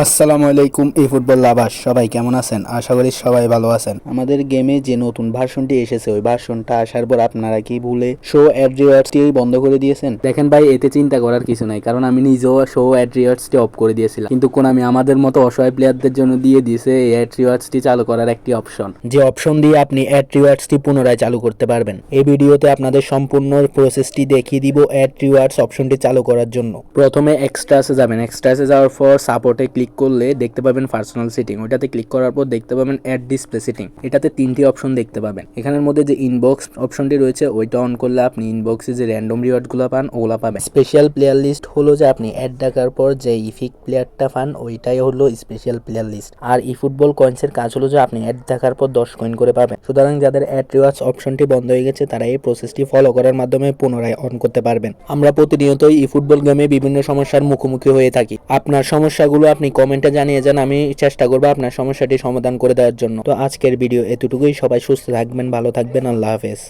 আসসালামু আলাইকুম, এই ফুটবল লাভার, সবাই কেমন আছেন? আশা করি সবাই ভালো আছেন। আমাদের গেমে যে নতুন ভার্সনটি এসেছে, ওই ভার্সনটা আসার পর আপনারা কি ভুলে শো অ্যাড্রিয়ার্সটি বন্ধ করে দিয়েছেন? দেখেন ভাই, এতে চিন্তা করার কিছু নাই, কারণ আমি নিজেও শো অ্যাড্রিয়ার্সটি অফ করে দিয়েছিলাম। কিন্তু কোন, আমি আমাদের মতো অসহায় প্লেয়ারদের জন্য দিয়ে দিয়েছে এই অ্যাড্রিয়ার্সটি চালু করার একটি অপশন যে অপশন দিয়ে আপনি অ্যাড্রিয়ার্সটি পুনরায় চালু করতে পারবেন। এই ভিডিওতে আপনাদের সম্পূর্ণ প্রসেসটি দেখিয়ে দিব অ্যাড রিওয়ার্ডস অপশনটি চালু করার জন্য। প্রথমে এক্সট্রাসে যাবেন। এক্সট্রাসে যাওয়ার পর সাপোর্টে ক্লিক করলে দেখতে পাবেন পার্সোনাল সেটিং ওইটাতে ক্লিক করার পর দেখতে পাবেন অ্যাড ডিসপ্লে সেটিং এটাতে তিনটি অপশন দেখতে পাবেন। এখানের মধ্যে যে ইনবক্স অপশনটি রয়েছে, ওইটা অন করলে আপনি ইনবক্সে যে র্যান্ডম রিওয়ার্ডগুলো পান, ওগুলো পাবেন। স্পেশাল প্লেয়ার লিস্ট হলো যে আপনি অ্যাড ডাকার পর যে ইফিক প্লেয়ারটা পান, ওইটাই হলো স্পেশাল প্লেয়ার লিস্ট আর ই ফুটবল কয়েন্সের কাজ হলো যে আপনি অ্যাড দেখার পর দশ কয়েন করে পাবেন। সুতরাং যাদের অ্যাড রিওয়ার্ডস অপশনটি বন্ধ হয়ে গেছে, তারা এই প্রসেসটি ফলো করার মাধ্যমে পুনরায় অন করতে পারবেন। আমরা প্রতিনিয়তই ই ফুটবল গেমে বিভিন্ন সমস্যার মুখোমুখি হয়ে থাকি। আপনার সমস্যাগুলো আপনি কমেন্টে জানিয়ে যান, আমি চেষ্টা করব আপনার সমস্যাটি সমাধান করে দেওয়ার জন্য। তো আজকের ভিডিও এতটুকুই। সবাই সুস্থ থাকবেন, ভালো থাকবেন। আল্লাহ হাফেজ।